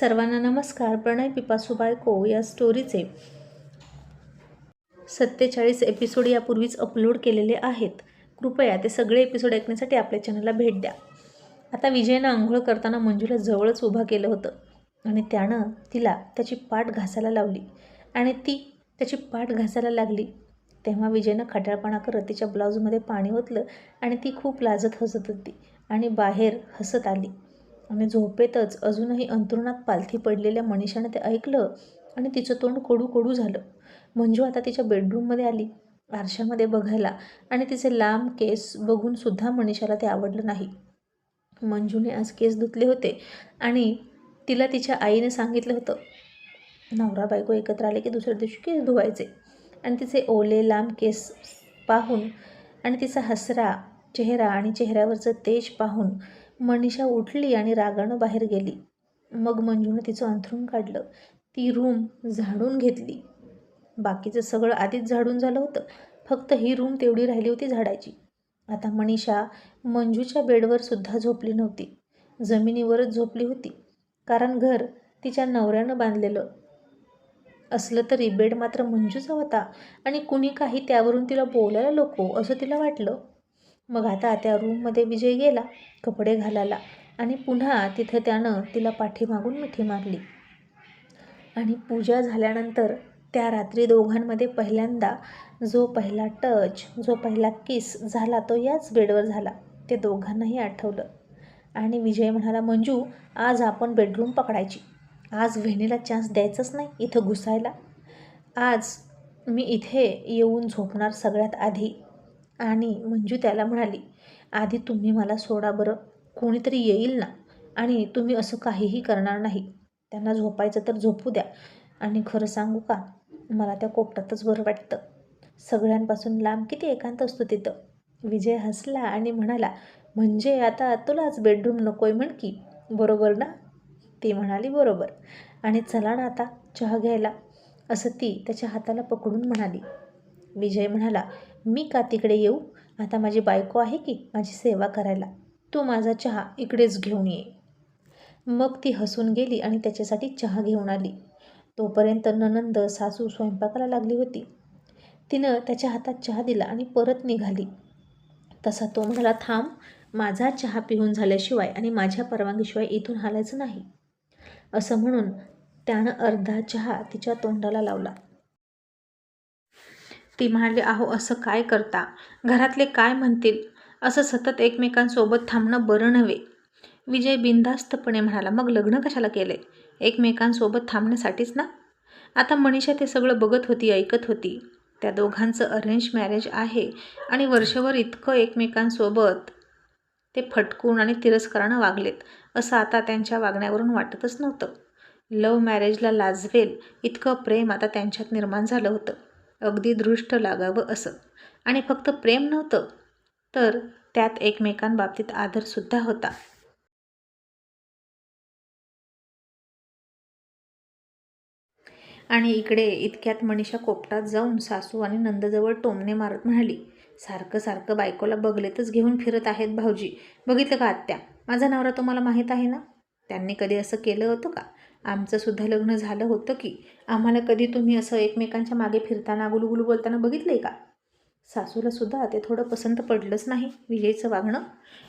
सर्वांना नमस्कार. प्रणय पिपासू बायको या स्टोरीचे सत्तेचाळीस एपिसोड यापूर्वीच अपलोड केलेले आहेत. कृपया ते सगळे एपिसोड ऐकण्यासाठी आपल्या चॅनलला भेट द्या. आता विजयनं आंघोळ करताना मंजूला जवळच उभा केलं होतं आणि त्यानं तिला त्याची पाठ घासायला लावली. आणि ती त्याची पाठ घासायला लागली. तेव्हा विजयनं खट्याळपणा करत तिच्या ब्लाऊजमध्ये पाणी ओतलं आणि ती खूप लाजत हसत होती आणि बाहेर हसत आली. आणि झोपेतच अजूनही अंतरुणात पालथी पडलेल्या मनीषानं ते ऐकलं आणि तिचं तोंड कडू कडू झालं. मंजू आता तिच्या बेडरूममध्ये आली आरशामध्ये बघायला आणि तिचे लांब केस बघूनसुद्धा मनीषाला ते आवडलं नाही. मंजूने आज केस धुतले होते आणि तिला तिच्या आईने सांगितलं होतं नवरा बायको एकत्र आले की दुसऱ्या दिवशी केस धुवायचे. आणि तिचे ओले लांब केस पाहून आणि तिचा हसरा चेहरा आणि चेहऱ्यावरचं तेज पाहून मनीषा उठली आणि रागानं बाहेर गेली. मग मंजूनं तिचं अंथरूण काढलं. ती रूम झाडून घेतली. बाकीचं सगळं आधीच झाडून झालं होतं. फक्त ही रूम तेवढी राहिली होती झाडायची. आता मनीषा मंजूच्या बेडवर सुद्धा झोपली नव्हती. जमिनीवरच झोपली होती. कारण घर तिच्या नवऱ्यानं बांधलेलं. असलं तरी बेड मात्र मंजूचा होता. आणि कुणी काही त्यावरून तिला बोलायला नको असं तिला वाटलं. मग आता त्या रूममध्ये विजय गेला कपडे घालायला आणि पुन्हा तिथं त्यानं तिला पाठीमागून मिठी मारली. आणि पूजा झाल्यानंतर त्या रात्री दोघांमध्ये पहिल्यांदा जो पहिला टच जो पहिला किस झाला तो याच बेडवर झाला. ते दोघांनाही आठवलं. आणि विजय म्हणाला मंजू आज आपण बेडरूम पकडायची. आज व्हेनीला चान्स द्यायचाच नाही इथं घुसायला. आज मी इथे येऊन झोपणार सगळ्यात आधी. आणि मंजू त्याला म्हणाली आधी तुम्ही मला सोडा बरं कोणीतरी येईल ना आणि तुम्ही असं काहीही करणार नाही. त्यांना झोपायचं तर झोपू द्या. आणि खरं सांगू का मला त्या कोपटातच बरं वाटतं. सगळ्यांपासून लांब किती एकांत असतो तिथं. विजय हसला आणि म्हणाला म्हणजे आता तुलाच बेडरूम नको आहे म्हण की बरोबर ना? ती म्हणाली बरोबर. आणि चला ना आता चहा घ्यायला. असं ती त्याच्या हाताला पकडून म्हणाली. विजय म्हणाला मी का तिकडे येऊ? आता माझी बायको आहे की? माझी सेवा करायला. तू माझा चहा इकडेच घेऊन ये. मग ती हसून गेली आणि त्याच्यासाठी चहा घेऊन आली. तोपर्यंत ननंद सासू स्वयंपाकाला लागली होती. तिनं त्याच्या हातात चहा दिला आणि परत निघाली. तसा तो म्हणाला थांब माझा चहा पिऊन झाल्याशिवाय आणि माझ्या परवानगीशिवाय इथून हालायचं नाही. असं म्हणून त्यानं अर्धा चहा तिच्या तोंडाला लावला. ती म्हणाली अहो असं काय करता? घरातले काय म्हणतील? असं सतत एकमेकांसोबत थांबणं बरं नव्हे. विजय बिनधास्तपणे म्हणाला मग लग्न कशाला केले एकमेकांसोबत थांबण्यासाठीच ना? आता मनीषा ते सगळं बघत होती ऐकत होती. त्या दोघांचं अरेंज मॅरेज आहे आणि वर्षभर इतकं एकमेकांसोबत ते फटकून आणि तिरस्कारानं वागलेत असं आता त्यांच्या वागण्यावरून वाटतच नव्हतं. लव्ह मॅरेजला लाजवेल इतकं प्रेम आता त्यांच्यात निर्माण झालं होतं. अगदी दृष्ट लागावं असं. आणि फक्त प्रेम नव्हतं तर त्यात एकमेकांबाबतीत आदरसुद्धा होता. आणि इकडे इतक्यात मनीषा कोपटात जाऊन सासू आणि नंदजवळ टोमणे मारत म्हणाली सारखं सारखं बायकोला बगलेतच घेऊन फिरत आहेत भाऊजी. बघितलं का आत्या? माझा नवरा तुम्हाला माहीत आहे ना? त्यांनी कधी असं केलं होतं का? आमचंसुद्धा लग्न झालं होतं की आम्हाला कधी तुम्ही असं एकमेकांच्या मागे फिरताना गुलगुलू बोलताना बघितलं आहे का सासूलासुद्धा ते थोडं पसंत पडलंच नाही विजयचं वागणं.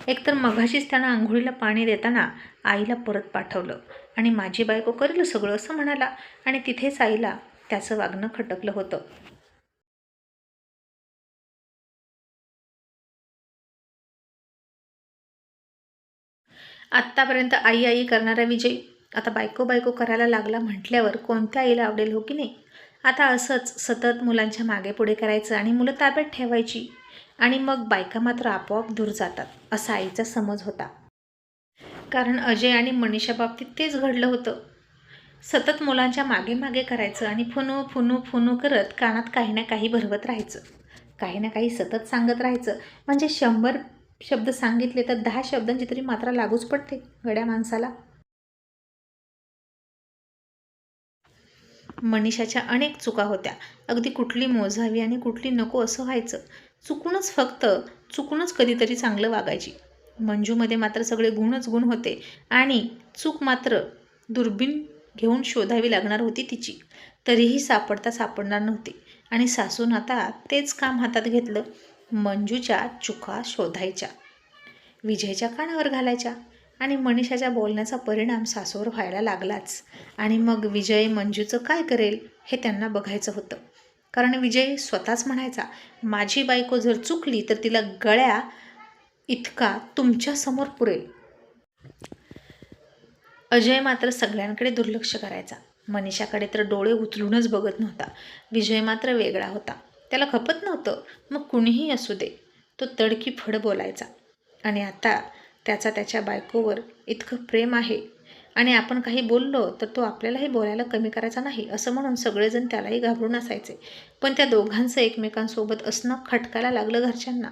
एकतर मघाशीच त्यानं आंघोळीला पाणी देताना आईला परत पाठवलं आणि माझी बायको करेल सगळं असं म्हणाला आणि तिथेच आईला त्याचं वागणं खटकलं होतं. आत्तापर्यंत आई आई करणारा विजय आता बायको बायको करायला लागला म्हटल्यावर कोणत्या आईला आवडेल हो की नाही? आता असंच सतत मुलांच्या मागे पुढे करायचं आणि मुलं ताब्यात ठेवायची आणि मग बायका मात्र आपोआप दूर जातात असा आईचा समज होता. कारण अजय आणि मनीषा बाबतीत तेच घडलं होतं. सतत मुलांच्या मागे मागे करायचं आणि फुनू फुनू फुनू करत कानात काही ना काही भरवत राहायचं. काही ना काही सतत सांगत राहायचं. म्हणजे शंभर शब्द सांगितले तर दहा शब्दांची तरी मात्रा लागूच पडते गड्या माणसाला. मनीषाच्या अनेक चुका होत्या. अगदी कुठली मोजावी आणि कुठली नको असं व्हायचं. चुकूनच फक्त चुकूनच कधीतरी चांगलं वागायची. मंजूमध्ये मात्र सगळे गुणच गुण होते आणि चूक मात्र दुर्बीण घेऊन शोधावी लागणार होती तिची. तरीही सापडता सापडणार नव्हती. आणि सासून आता तेच काम हातात घेतलं. मंजूच्या चुका शोधायच्या. विजयच्या कानावर घालायच्या. आणि मनीषाच्या बोलण्याचा परिणाम सासूवर व्हायला लागलाच. आणि मग विजय मंजूचं काय करेल हे त्यांना बघायचं होतं. कारण विजय स्वतःच म्हणायचा माझी बायको जर चुकली तर तिला गळ्या इतका तुमच्यासमोर पुरेल. अजय मात्र सगळ्यांकडे दुर्लक्ष करायचा. मनीषाकडे तर डोळे उचलूनच बघत नव्हता. विजय मात्र वेगळा होता. त्याला खपत नव्हतं. मग कुणीही असू दे. तो तडकी फड बोलायचा. आणि आता त्याचा त्याच्या बायकोवर इतकं प्रेम आहे. आणि आपण काही बोललो तर तो आपल्यालाही बोलायला कमी करायचा नाही असं म्हणून सगळेजण त्यालाही घाबरून असायचे. पण त्या दोघांचं एकमेकांसोबत असणं खटकायला लागलं घरच्यांना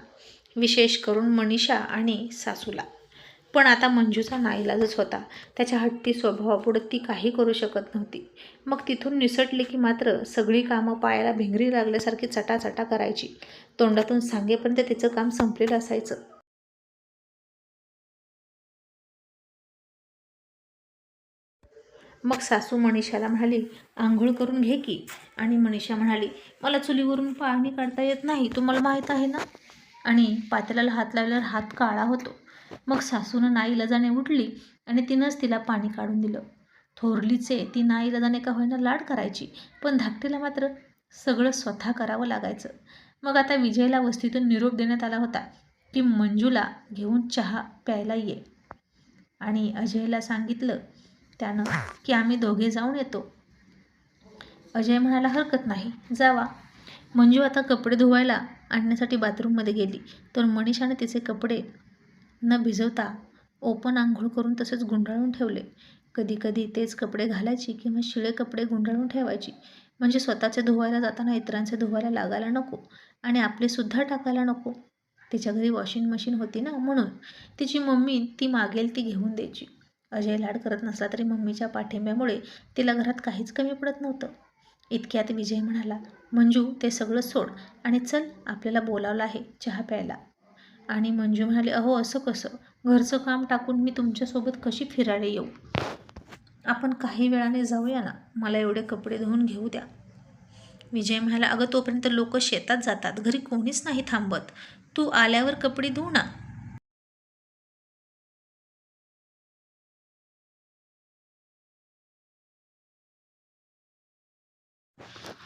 विशेष करून मनीषा आणि सासूला. पण आता मंजूचा नाईलाजच होता. त्याच्या हट्टी स्वभावापुढं ती काही करू शकत नव्हती. मग तिथून निसटली की मात्र सगळी कामं पायाला भिंगरी लागल्यासारखी चटाचटा करायची. तोंडातून सांगेपर्यंत तिचं काम संपलेलं असायचं. मग सासू मनीषाला म्हणाली आंघोळ करून घे की. आणि मनीषा म्हणाली मला चुलीवरून पाणी काढता येत नाही तुम्हाला माहीत आहे ना? आणि पातेल्याला हात लावल्यावर हात काळा होतो. मग सासूनं नाईलाजाने उठली आणि तिनंच तिला पाणी काढून दिलं. थोरलीचे ती नाईलाजाने का होईना लाड करायची पण धाकटीला मात्र सगळं स्वतः करावं लागायचं. मग आता विजयला वस्तीतून निरोप देण्यात आला होता की मंजूला घेऊन चहा प्यायला ये. आणि अजयला सांगितलं त्यानं की आम्ही दोघे जाऊन येतो. अजय म्हणाला हरकत नाही जावा. मंजू आता कपडे धुवायला आणण्यासाठी बाथरूममध्ये गेली. तर मनीषाने तिचे कपडे न भिजवता ओपन आंघोळ करून तसेच गुंडाळून ठेवले. कधी कधी तेच कपडे घालायची किंवा शिळे कपडे गुंडाळून ठेवायची. म्हणजे स्वतःचे धुवायला जाताना इतरांचे धुवायला लागायला नको आणि आपले सुद्धा टाकायला नको. तिच्या घरी वॉशिंग मशीन होती ना म्हणून तिची मम्मी ती मागेल ती घेऊन द्यायची. अजय लाड करत नसला तरी मम्मीच्या पाठिंब्यामुळे तिला घरात काहीच कमी पडत नव्हतं. इतक्यात विजय म्हणाला मंजू ते सगळं सोड आणि चल आपल्याला बोलावलं आहे चहा प्यायला. आणि मंजू म्हणाली अहो असं कसं? घरचं काम टाकून मी तुमच्यासोबत कशी फिरायला येऊ? आपण काही वेळाने जाऊया ना मला एवढे कपडे धुवून घेऊ द्या. विजय म्हणाला अगं तोपर्यंत लोक शेतात जातात घरी कोणीच नाही थांबत. तू आल्यावर कपडे धुव ना.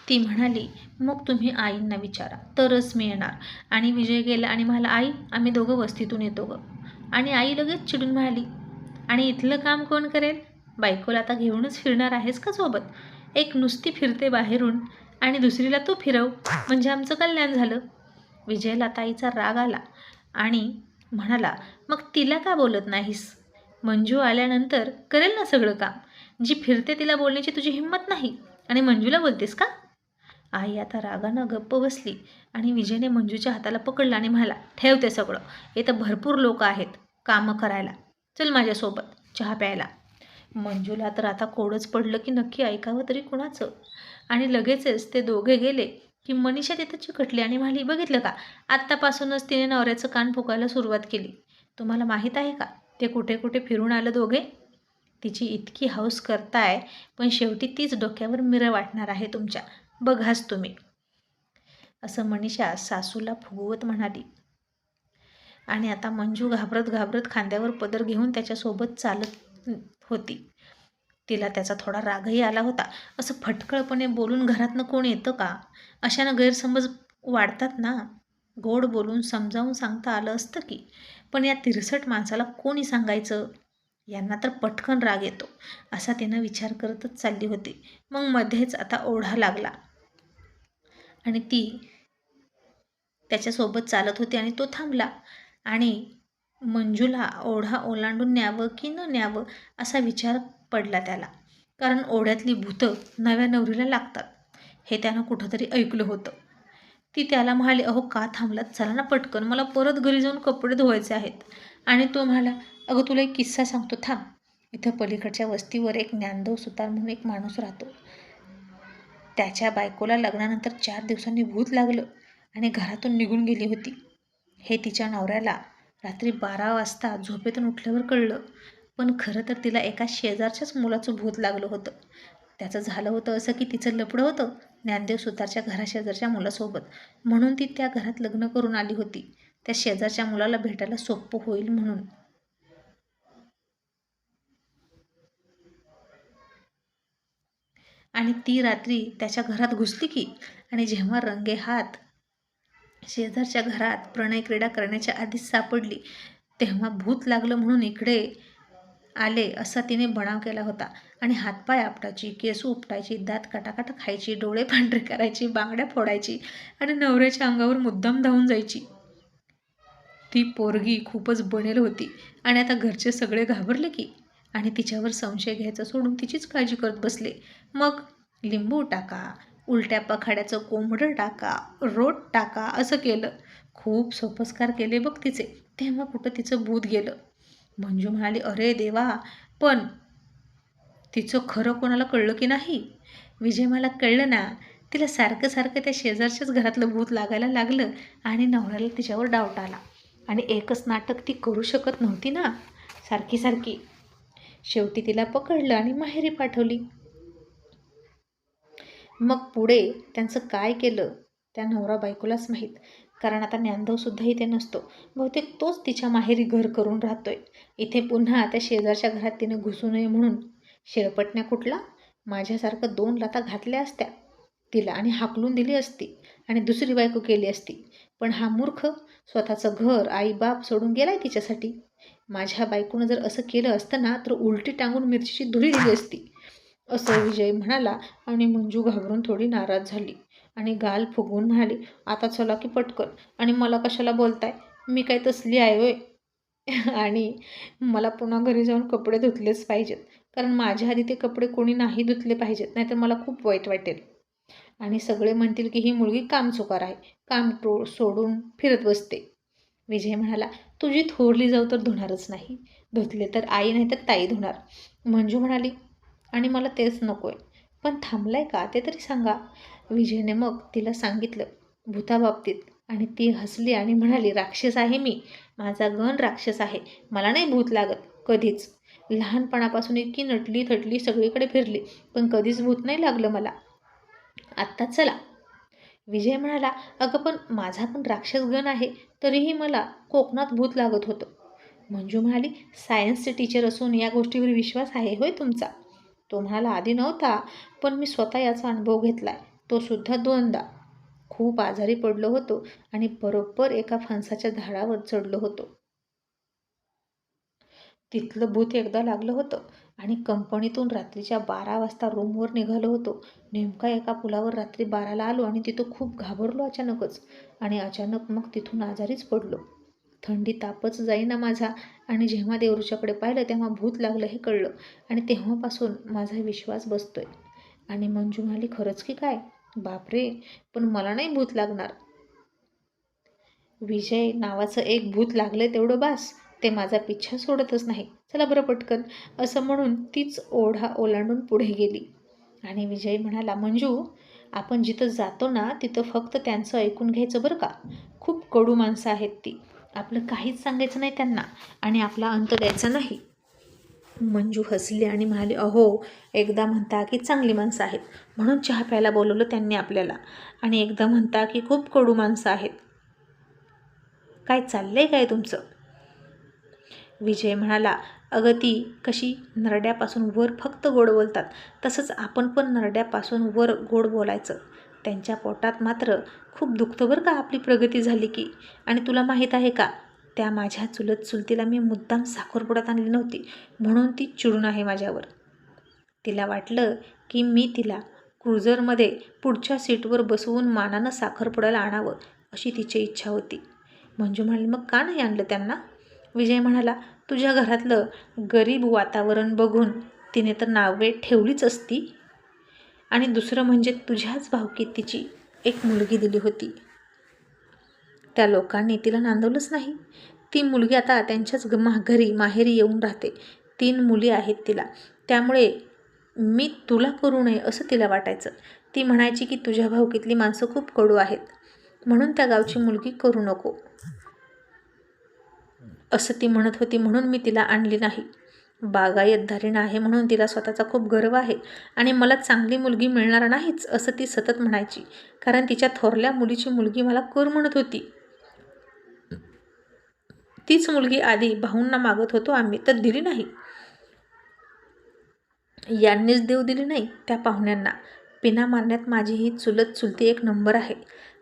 ती म्हणाली मग तुम्ही आईंना विचारा तरच मी येणार आणि विजय गेला आणि म्हणाला आई आम्ही दोघं वस्तीतून येतो गं. आणि आई लगेच चिडून म्हणाली आणि इथलं काम कोण करेल? बायकोला आता घेऊनच फिरणार आहेस का सोबत? एक नुसती फिरते बाहेरून आणि दुसरीला तू फिरव म्हणजे आमचं कल्याण झालं. विजयला ताईचा राग आला आणि म्हणाला मग तिला का बोलत नाहीस? मंजू आल्यानंतर करेल ना सगळं काम? जी फिरते तिला बोलण्याची तुझी हिंमत नाही आणि मंजूला बोलतेस का? आई आता रागानं गप्प बसली आणि विजयने मंजूच्या हाताला पकडलं आणि म्हणाला ठेवते सगळं. इथं भरपूर लोक आहेत कामं करायला. चल माझ्यासोबत चहा प्यायला. मंजूला तर आता कोडच पडलं की नक्की ऐकावं तरी कुणाचं. आणि लगेचच ते दोघे गेले की मनीषा तिथं चिकटली आणि म्हणाली बघितलं का? आत्तापासूनच तिने नवऱ्याचं कान फुकायला सुरुवात केली. तुम्हाला माहीत आहे का? ते कुठे कुठे फिरून आलं दोघे? तिची इतकी हौस करताय पण शेवटी तीच डोक्यावर मिरं वाटणार आहे तुमच्या. बघाच तुम्ही. असं मनीषा सासूला फुगवत म्हणाली. आणि आता मंजू घाबरत घाबरत खांद्यावर पदर घेऊन त्याच्यासोबत चालत होती. तिला त्याचा थोडा रागही आला होता. असं फटकळपणे बोलून घरातनं कोण येतं का? अशानं गैरसमज वाढतात ना? गोड बोलून समजावून सांगता आलं असतं की? पण या तिरसट माणसाला कोणी सांगायचं? यांना तर पटकन राग येतो. असा तिनं विचार करतच चालली होती. मग मध्येच आता ओढा लागला. आणि ती त्याच्यासोबत चालत होती आणि तो थांबला. आणि मंजूला ओढा ओलांडून न्यावं की न न्यावं असा विचार पडला त्याला. कारण ओढ्यातली भूतं नव्या नवरीला लागतात. हे त्यानं कुठंतरी ऐकलं होतं. ती त्याला म्हणाली अहो का थांबलात? चला ना पटकन. मला परत घरी जाऊन कपडे धुवायचे आहेत. आणि तो म्हणाला अगं तुला एक किस्सा सांगतो. थांब. इथं पलीकडच्या वस्तीवर एक ज्ञानदेव सुतार म्हणून एक माणूस राहतो. त्याच्या बायकोला लग्नानंतर चार दिवसांनी भूत लागलं आणि घरातून निघून गेली होती. हे तिच्या नवऱ्याला रात्री बारा वाजता झोपेतून उठल्यावर कळलं. पण खरं तर तिला एका शेजारच्याच मुलाचं भूत लागलं होतं. त्याचं झालं होतं असं की तिचं लपडं होतं ज्ञानदेव सुतारच्या घराशेजारच्या मुलासोबत. म्हणून ती त्या घरात लग्न करून आली होती. त्या शेजारच्या मुलाला भेटायला सोपं होईल म्हणून. आणि ती रात्री त्याच्या घरात घुसली की आणि जेव्हा रंगे हात शेजारच्या घरात प्रणय क्रीडा करण्याच्या आधीच सापडली तेव्हा भूत लागलं म्हणून इकडे आले असा तिने बनाव केला होता. आणि हातपाय आपटायची केस उपटायची दात कटाकट खायची डोळे पांढरे करायची बांगड्या फोडायची आणि नवऱ्याच्या अंगावर मुद्दाम धावून जायची. ती पोरगी खूपच बनेल होती आणि आता घरचे सगळे घाबरले की आणि तिच्यावर संशय घ्यायचा सोडून तिचीच काळजी करत बसले. मग लिंबू टाका उलट्या पखाड्याचं कोंबडं टाका रोट टाका असं केलं. खूप सोपस्कार केले बघ तिचे. तेव्हा कुठं तिचं भूत गेलं. मंजू म्हणाली अरे देवा पण तिचं खरं कोणाला कळलं की नाही? विजय मला कळलं ना. तिला सारखं सारखं त्या शेजारच्याच घरातलं भूत लागायला लागलं आणि नवऱ्याला तिच्यावर डावट आला. आणि एकच नाटक ती करू शकत नव्हती ना. सारखी सारखी. शेवटी तिला पकडलं आणि माहेरी पाठवली. मग पुढे त्यांचं काय केलं त्या नवरा बायकोलाच माहीत. कारण आता ज्ञानदेवसुद्धा इथे नसतो. बहुतेक तोच तिच्या माहेरी घर करून राहतोय. इथे पुन्हा त्या शेजारच्या घरात तिने घुसू नये म्हणून. शेळपटण्या कुठला? माझ्यासारखं दोन लाता घातल्या असत्या. तिला आणि हाकलून दिली असती आणि दुसरी बायको केली असती. पण हा मूर्ख स्वतःचं घर आई बाप सोडून गेलाय तिच्यासाठी. माझ्या बायकोनं जर असं केलं असतं ना तर उलटी टांगून मिरचीची धुरी दिली असती. असं विजय म्हणाला आणि मंजू घाबरून थोडी नाराज झाली आणि गाल फुगवून म्हणाली आता चला की पटकन. आणि मला कशाला बोलताय? मी काय तसली आहे होय. आणि मला पुन्हा घरी जाऊन कपडे धुतलेच पाहिजेत. कारण माझ्या आधी ते कपडे कोणी नाही धुतले पाहिजेत नाहीतर मला खूप वाईट वाटेल. आणि सगळे म्हणतील की ही मुलगी कामचुकार आहे. काम टो सोडून फिरत बसते. विजय म्हणाला तुझी थोरली जाऊ तर धुणारच नाही. धुतले तर आई नाही तर ताई धुणार. मंजू म्हणाली आणि मला तेच नको आहे पण थांबलाय का ते तरी सांगा. विजयने मग तिला सांगितलं भूताबाबतीत आणि ती हसली आणि म्हणाली राक्षस आहे मी. माझा गण राक्षस आहे. मला नाही भूत लागत. कधीच. लहानपणापासून इतकी नटली थटली सगळीकडे फिरली पण कधीच भूत नाही लागलं मला. आत्ताच चला. विजय म्हणाला अगं पण माझा पण राक्षस गण आहे. तरीही मला कोकणात भूत लागत होतं. मंजू म्हणाली सायन्सचे टीचर असून या गोष्टीवर विश्वास आहे होय तुमचा? तो म्हणाला आधी नव्हता पण मी स्वतः याचा अनुभव घेतला आहे तो सुद्धा दोनदा खूप आजारी पडलो होतो आणि बरोबर एका फणसाच्या झाडावर चढलो होतो. तिथलं भूत एकदा लागलं होतं. आणि कंपनीतून रात्रीच्या बारा वाजता रूमवर निघालो होतो. नेमका एका पुलावर रात्री बाराला आलो आणि तिथं खूप घाबरलो अचानकच आणि अचानक मग तिथून आजारीच पडलो. थंडी तापच जाईना माझा आणि जेव्हा देवरूच्याकडे पाहिलं तेव्हा भूत लागलं हे कळलं आणि तेव्हापासून माझा विश्वास बसतोय. आणि मंजू म्हणाली खरंच की काय? बापरे! पण मला नाही भूत लागणार. विजय नावाचं एक भूत लागलं तेवढं बास. ते माझा पिच्छा सोडतच नाही. चला बरं पटकन. असं म्हणून तीच ओढा ओलांडून पुढे गेली. आणि विजय म्हणाला मंजू आपण जिथं जातो ना तिथं फक्त त्यांचं ऐकून घ्यायचं बरं का? खूप कडू माणसं आहेत ती. आपलं काहीच सांगायचं नाही त्यांना आणि आपला अंत द्यायचा नाही. मंजू हसली आणि म्हणाली अहो एकदा म्हणता की चांगली माणसं आहेत. म्हणून चहा प्यायला बोलवलं त्यांनी आपल्याला. आणि एकदा म्हणता की खूप कडू माणसं आहेत. काय चाललं आहे काय तुमचं? विजय म्हणाला अगं ती कशी नरड्यापासून वर फक्त गोड बोलतात तसंच आपण पण नरड्यापासून वर गोड बोलायचं. त्यांच्या पोटात मात्र खूप दुखतं बरं का आपली प्रगती झाली की. आणि तुला माहीत आहे का त्या माझ्या चुलत चुलतीला मी मुद्दाम साखरपुड्यात आणली नव्हती म्हणून ती चिडून आहे माझ्यावर. तिला वाटलं की मी तिला क्रुझरमध्ये पुढच्या सीटवर बसवून मानानं साखरपुड्याला आणावं अशी तिची इच्छा होती. मंजू म्हणाली मग का नाही आणलं त्यांना? विजय म्हणाला तुझ्या घरातलं गरीब वातावरण बघून तिने तर नावे ठेवलीच असती. आणि दुसरं म्हणजे तुझ्याच भावकीत तिची एक मुलगी दिली होती. त्या लोकांनी तिला नांदवलंच नाही. ती मुलगी आता त्यांच्याच घरी माहेरी येऊन राहते. तीन मुली आहेत तिला. त्यामुळे मी तुला करू नये असं तिला वाटायचं. ती म्हणायची की तुझ्या भावकीतली माणसं खूप कडू आहेत. म्हणून त्या गावची मुलगी करू नको. असं ती म्हणत होती म्हणून मी तिला आणली नाही. बागायतदारीण आहे म्हणून तिला स्वतःचा खूप गर्व आहे आणि मला चांगली मुलगी मिळणार नाहीच असं ती सतत म्हणायची. कारण तिच्या थोरल्या मुलीची मुलगी मला कर म्हणत होती. तीच मुलगी आधी भाऊंना मागत होतो आम्ही तर दिली नाही. यांनीच देव दिली नाही त्या पाहुण्यांना. पिना मारण्यात माझी ही चुलत चुलती एक नंबर आहे.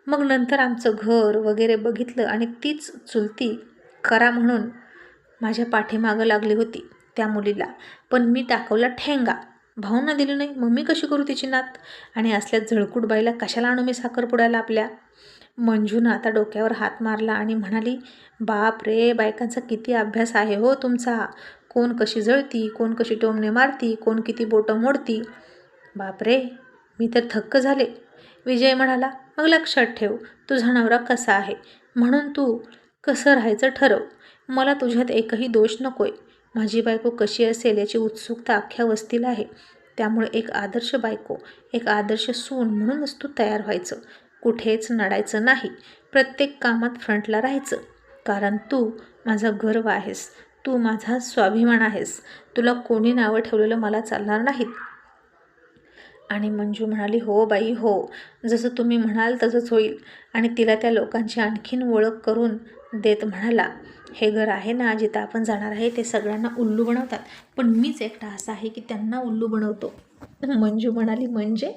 मग नंतर आमचं घर वगैरे बघितलं आणि तीच चुलती करा म्हणून माझ्या पाठीमागं लागली होती त्या मुलीला. पण मी टाकवला ठेंगा. भाऊंना दिली नाही. मग मी कशी करू तिची नात? आणि असल्या झळकूट बाईला कशाला आणू मी साखरपुड्याला आपल्या? मंजूनं आता डोक्यावर हात मारला आणि म्हणाली बाप रे बायकांचा किती अभ्यास आहे हो तुमचा. कोण कशी जळती कोण कशी टोमणे मारती कोण किती बोटं मोडती. बाप रे मी तर थक्क झाले. विजय म्हणाला मग लक्षात ठेव तुझा नवरा कसा आहे? म्हणून तू कसं राहायचं ठरव. मला तुझ्यात एकही दोष नकोय. माझी बायको कशी असेल याची उत्सुकता अख्ख्या वस्तीला आहे. त्यामुळे एक आदर्श बायको एक आदर्श सून म्हणूनच तू तयार व्हायचं. कुठेच नडायचं नाही. प्रत्येक कामात फ्रंटला राहायचं. कारण तू माझा गर्व आहेस. तू माझा स्वाभिमान आहेस. तुला कोणी नावं ठेवलेलं मला चालणार नाहीत. आणि मंजू म्हणाली हो बाई हो. जसं तुम्ही म्हणाल तसंच होईल. आणि तिला त्या लोकांची आणखीन ओळख करून देत म्हणाला हे घर आहे ना जिथं आपण जाणार आहे ते सगळ्यांना उल्लू बनवतात. पण मीच एकटा असा आहे की त्यांना उल्लू बनवतो. मंजू म्हणाली म्हणजे?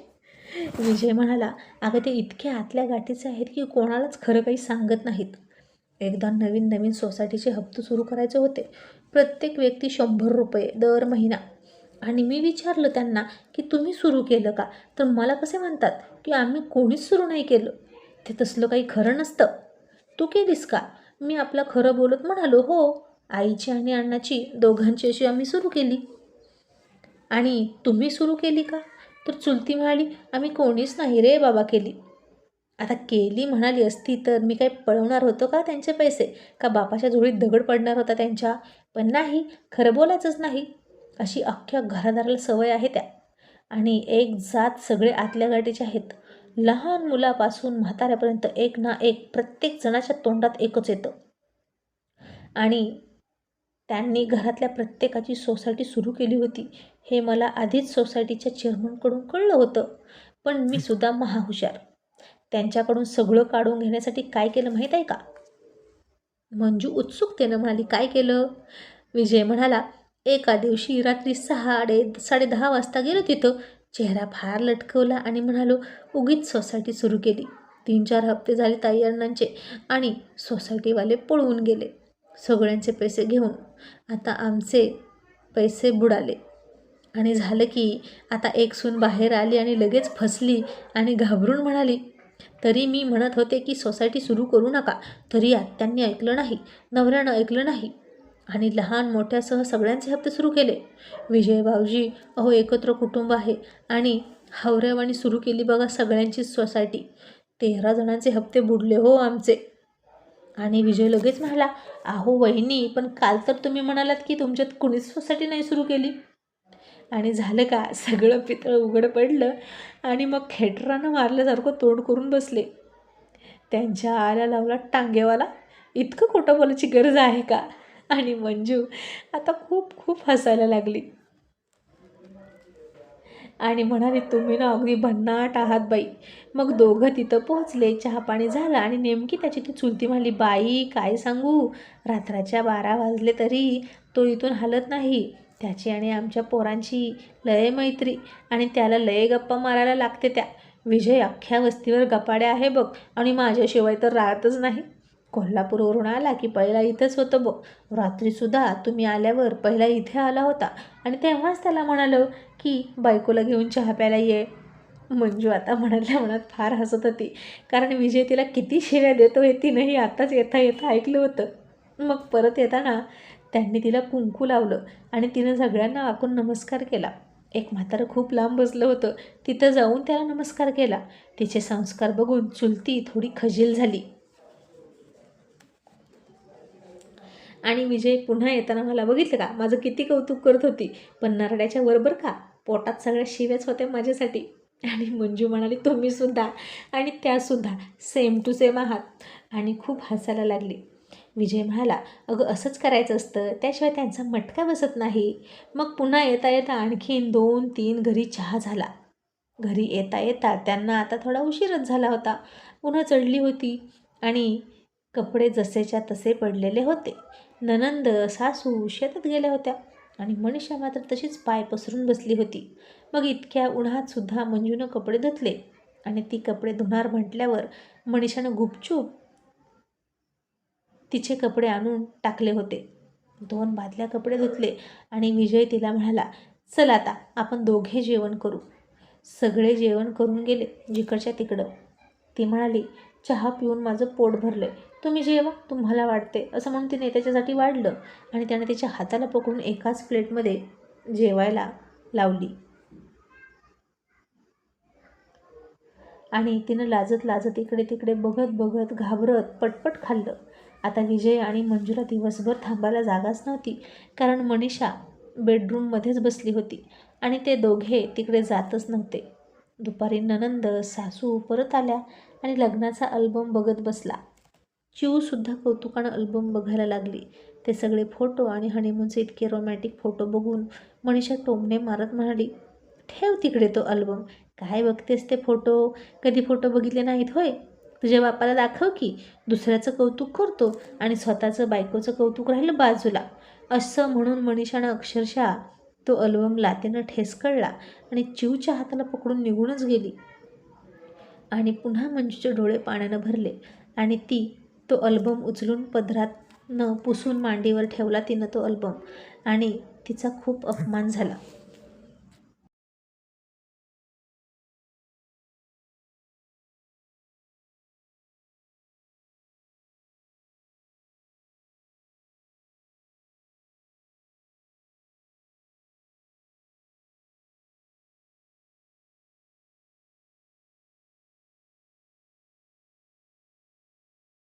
विजय म्हणाला अगं ते इतके आतल्या गाठीचे आहेत की कोणालाच खरं काही सांगत नाहीत. एकदा नवीन नवीन सोसायटीचे हप्ते सुरू करायचे होते. प्रत्येक व्यक्ती शंभर रुपये दर महिना. आणि मी विचारलं त्यांना की तुम्ही सुरू केलं का? तर मला कसे म्हणतात की आम्ही कोणीच सुरू नाही केलं. ते तसलं काही खरं नसतं. तू केलीस का? मी आपलं खरं बोलत म्हणालो हो आईची आणि अण्णाची दोघांची अशी आम्ही सुरू केली. आणि तुम्ही सुरू केली का? तर चुलती म्हणाली आम्ही कोणीच नाही रे बाबा केली. आता केली म्हणाली असती तर मी काही पळवणार होतो का त्यांचे पैसे? का बापाच्या झोळीत दगड पडणार होता त्यांच्या? पण नाही खरं बोलायचंच नाही. अशी अख्ख्या घरादाराला सवय आहे त्या. आणि एक जात सगळे आतल्या गाठीचे आहेत. लहान मुलापासून म्हाताऱ्यापर्यंत एक ना एक प्रत्येक जणाच्या तोंडात एकच येतं. आणि त्यांनी घरातल्या प्रत्येकाची सोसायटी सुरू केली होती. हे मला आधीच सोसायटीच्या चेअरमनकडून कळलं होतं. पण मी सुद्धा महाहुशार. त्यांच्याकडून सगळं काढून घेण्यासाठी काय केलं माहीत आहे का? मंजू उत्सुकतेनं म्हणाली काय केलं? विजय म्हणाला एका दिवशी रात्री सहाडे साडे दहा वाजता गेलो तिथं. चेहरा फार लटकवला आणि म्हणालो उगीच सोसायटी सुरू केली. तीन चार हप्ते झाले ताई अण्णांचे आणि सोसायटीवाले पळवून गेले. सगळ्यांचे पैसे घेऊन आता आमचे पैसे बुडाले. आणि झालं की आता एक सून बाहेर आली आणि लगेच फसली आणि घाबरून म्हणाली तरी मी म्हणत होते की सोसायटी सुरू करू नका. तरी आत्यांनी ऐकलं नाही. नवऱ्यानं ऐकलं नाही. आणि लहान मोठ्यासह सगळ्यांचे हप्ते सुरू केले. विजय भाऊजी अहो एकत्र कुटुंब आहे आणि हावऱ्यावाणी सुरू केली बघा सगळ्यांचीच सोसायटी. तेरा जणांचे हप्ते बुडले हो आमचे. आणि विजय लगेच म्हणाला अहो वहिनी पण काल तर तुम्ही म्हणालात की तुमच्यात कुणीच सोसायटी नाही सुरू केली. आणि झालं का सगळं पितळ उघड पडलं आणि मग खेटरानं मारल्यासारखं तोंड करून बसले. त्यांच्या आल्या लावला टांगेवाला. इतकं खोटं बोलायची गरज आहे का? आणि मंजू आता खूप खूप हसायला लागली. आणि म्हणाले तुम्ही ना अगदी भन्नाट आहात बाई. मग दोघं तिथं पोहोचले चहापाणी झालं आणि नेमकी त्याची ती चुलती म्हणाली बाई काय सांगू? रात्राच्या बारा वाजले तरी तो इथून हलत नाही. त्याची आणि आमच्या पोरांची लय मैत्री आणि त्याला लय गप्पा मारायला लागते त्या. विजय अख्ख्या वस्तीवर गपाड्या आहे बघ आणि माझ्याशिवाय तर राहतच नाही. कोल्हापूरवरून आला की पहिला इथंच होतं ब. रात्रीसुद्धा तुम्ही आल्यावर पहिला इथे आला होता. आणि तेव्हाच त्याला म्हणालं की बायकोला घेऊन चहा प्यायला ये. मंजू आता म्हणाल्या मनात फार हसत होती. कारण विजय तिला किती शिव्या देतो हे तिनंही आताच येता येता ऐकलं होतं. मग परत येताना त्यांनी तिला कुंकू लावलं आणि तिनं सगळ्यांना आकून नमस्कार केला. एक म्हातारं खूप लांब बसलं होतं. तिथं जाऊन त्याला नमस्कार केला. तिचे संस्कार बघून चुलती थोडी खजील झाली. आणि विजय पुन्हा येताना मला बघितलं का? माझं किती कौतुक करत होती. पण नरड्याच्या बरोबर का? पोटात सगळ्या शिव्याच होत्या माझ्यासाठी. आणि मंजू म्हणाली तुम्हीसुद्धा आणि त्यासुद्धा सेम टू सेम आहात. आणि खूप हसायला लागली. विजय म्हणाला अगं असंच करायचं असतं. त्याशिवाय त्यांचा मटका बसत नाही. मग पुन्हा येता येता आणखीन दोन तीन घरी चहा झाला. घरी येता येता त्यांना आता थोडा उशीरच झाला होता. पुन्हा चढली होती आणि कपडे जसेच्या तसे पडलेले होते. ननंद सासू शेतात गेल्या होत्या आणि मनीषा मात्र तशीच पाय पसरून बसली होती. मग इतक्या उन्हात सुद्धा मंजूनं कपडे धुतले आणि ती कपडे धुणार म्हटल्यावर मनीषानं गुपचूप तिचे कपडे आणून टाकले होते. दोन बादल्या कपडे धुतले आणि विजय तिला म्हणाला चल आता आपण दोघे जेवण करू. सगळे जेवण करून गेले जिकडच्या तिकडं. ती म्हणाली चहा पिऊन माझं पोट भरलं आहे तुम्ही जेवा तुम्हाला वाटते असं म्हणून तिने त्याच्यासाठी वाढलं आणि त्याने तिच्या हाताला पकडून एकाच प्लेटमध्ये जेवायला लावली. आणि तिनं लाजत लाजत इकडे तिकडे बघत बघत घाबरत पटपट खाल्लं. आता विजय आणि मंजुला दिवसभर थांबायला जागाच नव्हती कारण मनीषा बेडरूममध्येच बसली होती आणि ते दोघे तिकडे जातच नव्हते. दुपारी ननंद सासू परत आल्या. आणि लग्नाचा अल्बम बघत बसला. चिवसुद्धा कौतुकानं अल्बम बघायला लागली. ते सगळे फोटो आणि हनीमूनचे इतके रोमॅटिक फोटो बघून मनीषा टोमणे मारत म्हणाली ठेव तिकडे तो अल्बम काय बघतेस ते फोटो कधी फोटो बघितले नाहीत होय? तुझ्या बापाला दाखव की. दुसऱ्याचं कौतुक करतो आणि स्वतःचं बायकोचं कौतुक राहिलं बाजूला. असं म्हणून मनीषानं अक्षरशः तो अल्बम लातेनं ठेसकळला आणि चिवच्या हाताला पकडून निघूनच गेली. आणि पुन्हा मंजूचे डोळे पाण्यानं भरले आणि ती तो अल्बम उचलून पदरातनं पुसून मांडीवर ठेवला तिनं तो अल्बम आणि तिचा खूप अपमान झाला.